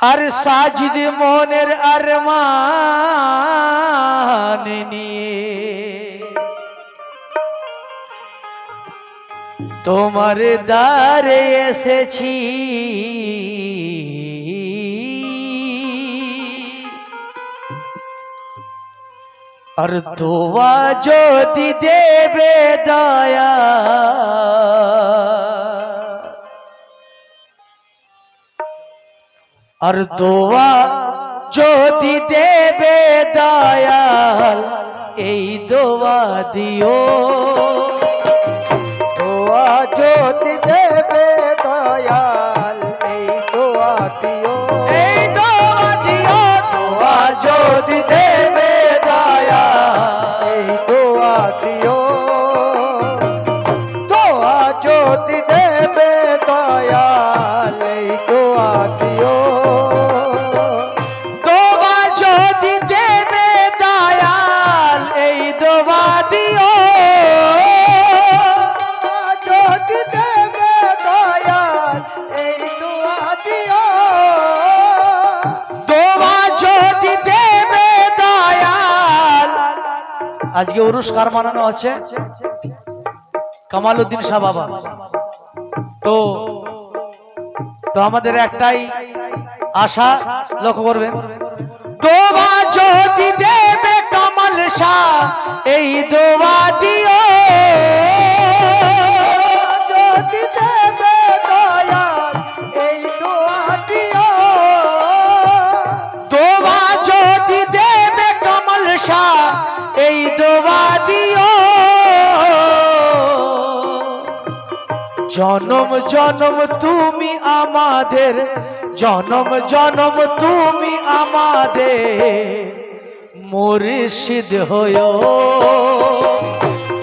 আর সাজিদ মনের আরমান নিয়ে তোমার দ্বারে এসেছি আর দোয়া যদি দেবে দয়া আর দোয়া যদি দেবে দয়াল এই দোয়া দিও। আজকে উরুস কার মানানো হচ্ছে কামালুদ্দিন শাহ বাবা। তো তো আমাদের একটাই আশা লক্ষ্য করবেন। দোয়া যদি দেবে কামাল শাহ, এই দোয়া দিও। জনম জনম তুমি আমাদের। জনম জনম তুমি আমাদের। মুর্শিদ হয়ো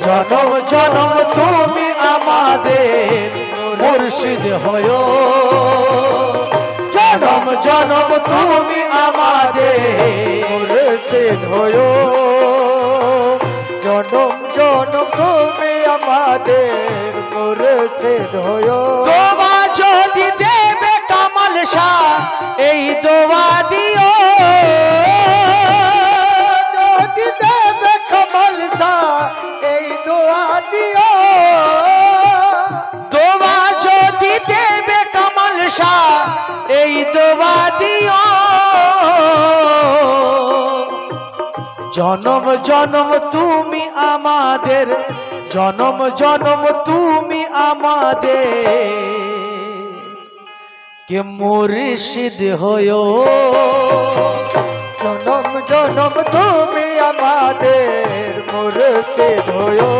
জনম জনম তুমি আমাদের। মুর্শিদ হয়ো জনম জনম তুমি আমাদের। মুর্শিদ হয়ো জনম জনম হয়ো দোয়া যদি দেবে কামাল শাহ এই দোয়া দিও। যদি দেবে কমল সা এই দোয়া দিও। দোয়া যদি দেবে কামাল শাহ এই দোয়া দিও। জনম জনম তুমি আমাদের জনম জনম তুমি আমাদের। কে মুর্শিদ হয়ো? জনম জনম তুমি আমাদের মুর্শিদ হয়ো।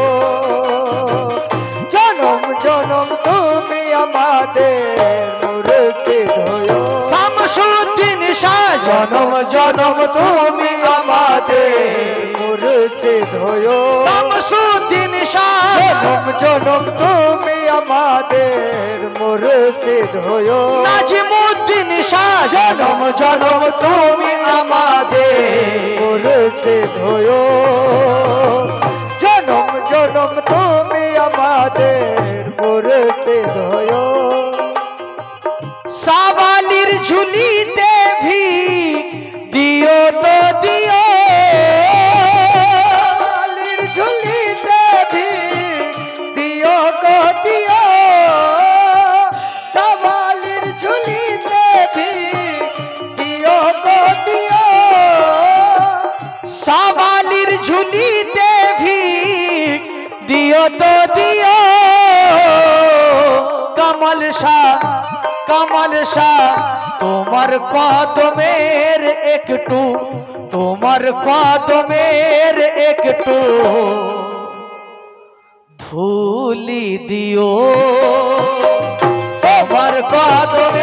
জনম জনম তুমি আমাদের মুর্শিদ হয়ো। শামসুদ্দিন শাহ জনম জনম তুমি আমাদের মুর্শিদ হয়ো। শামসুদ্দিন শাহ। জনম জনম তুমি আমাদের মুর্শিদ হয়ো নাজিমুদ্দিন শাহ জনম জনম তুমি আমাদের মুর্শিদ হয়ো জনম জনম তুমি আমাদের মুর্শিদ হয়ো সাবালির ঝুলিতে সাবালির ঝুলিতে ভি দিও তো দিও। কমল শাহ কমল শাহ, তোমার কদমের একটু, তোমার কদমের একটু ধুলি দিও। তোমার কদমের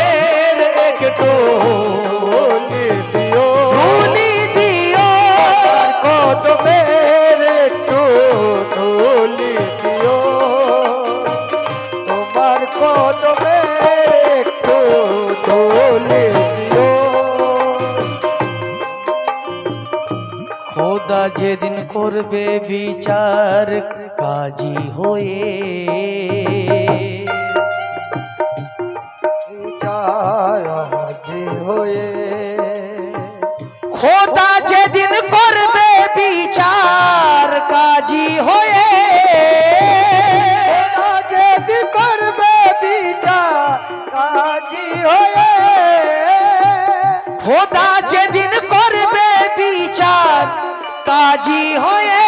খোদা যেদিন করবে বিচার কাজী হয়ে বিচার হয়ে। খোদা যেদিন করবে বিচার কাজী হয়ে। যেদিন করবে বিচার কাজী হয়ে। খোদা যেদিন করবে বিচার কাজী হয়ে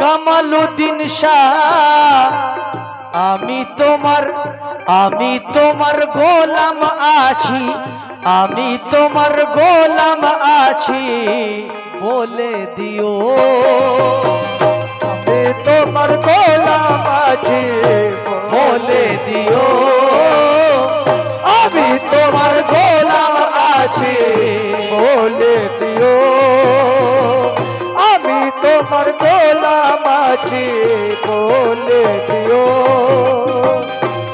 কামালুদ্দিন শাহ, আমি তোমার আমি তোমার গোলাম আছি, আমি তোমার গোলাম আছি, বলে দিও। আমি তোমার গোলাম আছি, বলে দিও। আমি তোমার গোলাম আছি, বলে দিও। আমি তোমার গোলাম আছি বলে দিও।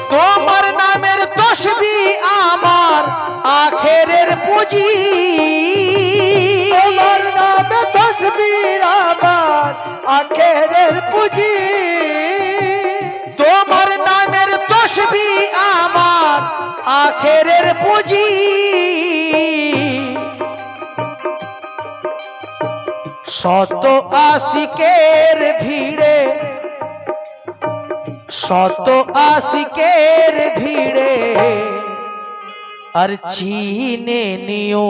তোমার নামের তসবি আমার আখেরের পুঁজি। তসবির আমার আখেরের পুঁজি। তোমার নামের তসবি আমার আখেরের পুঁজি। শত আশিকের ভিড়ে শত আশিকের ভিড়ে আর চিনে নিও।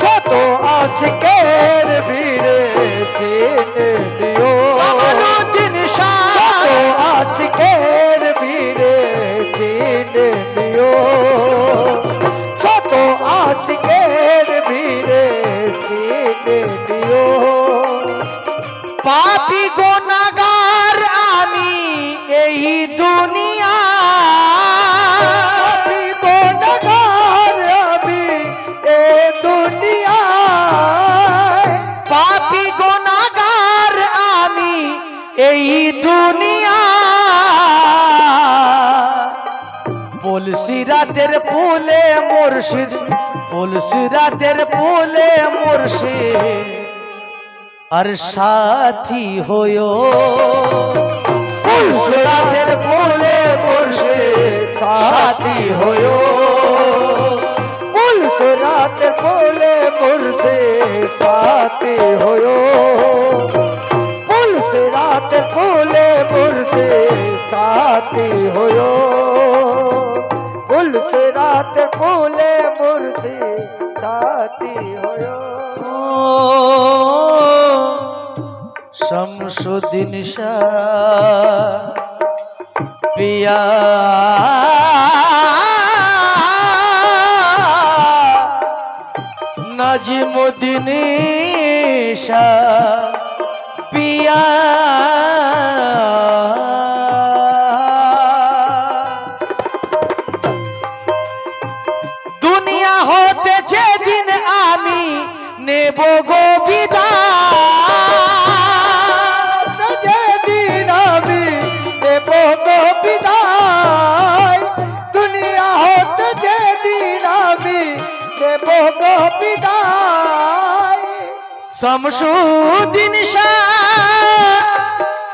শত আশিকের ভিড়ে চিনে পুলসিরাতের পুলে মুর্শিদ পুলসিরাতের পুলে মুর্শিদ। আর সাথী হয়ো পুলসিরাতের পুলে মুর্শিদ, সাথী হয়ো পুলস রাত বলে মুরসে সাথী হयो পুলস রাত বলে মুরসে সাথী হयो পুলস রাত বলে মুরসে সাথী শাহ পিয়া। নাজিমুদ্দিন পিয়া। নেব গো বিদায় যেদিন আমি দেব গো বিদায়। দুনিয়া হতে যেদিন আমি দেব গো বিদায়। শাহ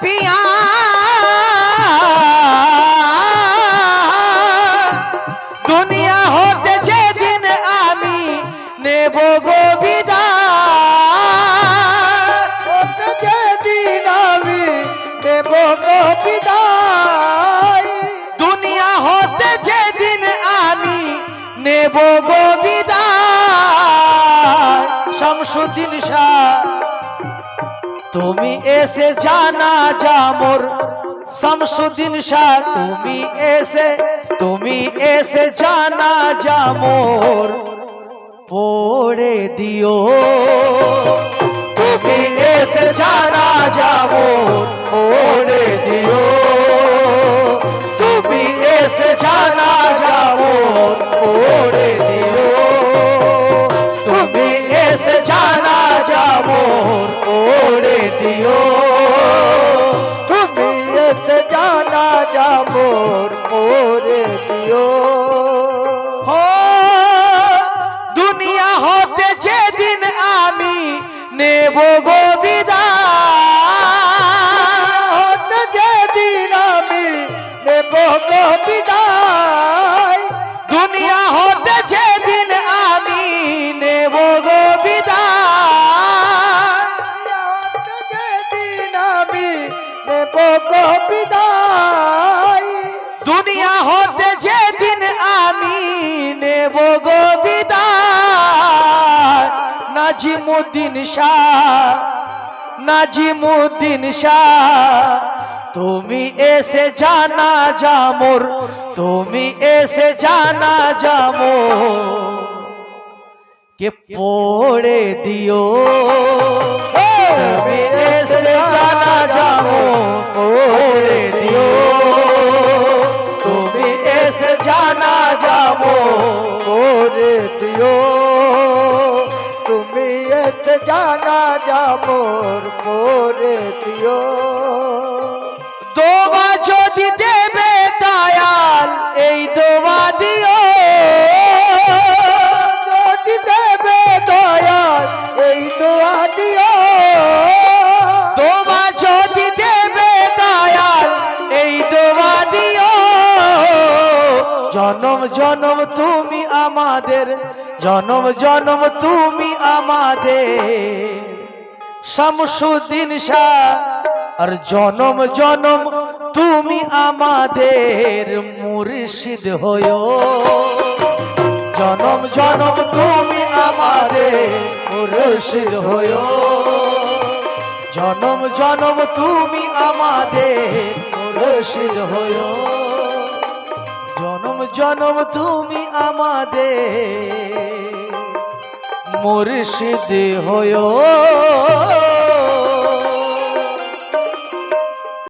পিয়া দুনিয়া হতে যেদিন আমি নেব গো বিদায়। শমসুদ্দিন তুমি এসে জানা যামর শামসুদ্দিন শাহ, তুমি এসে তুমি এসে জানা যামর পড়ে দিও। তুমি এসে জানা যামর পড়ে দিও তুমি এসে জানা যামর পড়ে দিও তুমি এসে জানা যামর পড়ে দিও তুমি এসে জানা যাবর মোরে দিও হো দুনিয়া হতে যেদিন আমি নেব গো বিদায় নেব গো বিদায় নাজিমুদ্দিন শাহ নাজিমুদ্দিন শাহ, তুমি এসে জানা যামোর তুমি এসে জানা যামো কে পড়ে দিও? তুমি এসে জানা যাব পড়ে দিও। তুমি এসে জানা যাব করে দিও তুমি এসে জানা যাবর করে দিও দোয়া যদি দেবে দয়াল এই দোয়া দিও জনম জনম তুমি আমাদের, জনম জনম তুমি আমাদের। শামসুদ্দিন শাহ, আর জনম জনম তুমি আমাদের, মুর্শিদ হয়ো জনম জনম তুমি আমাদের, মুর্শিদ হয়ো জনম জনম তুমি আমাদের, মুর্শিদ হয়ো জনম জনম তুমি আমাদের। মুর্শিদ হয়ো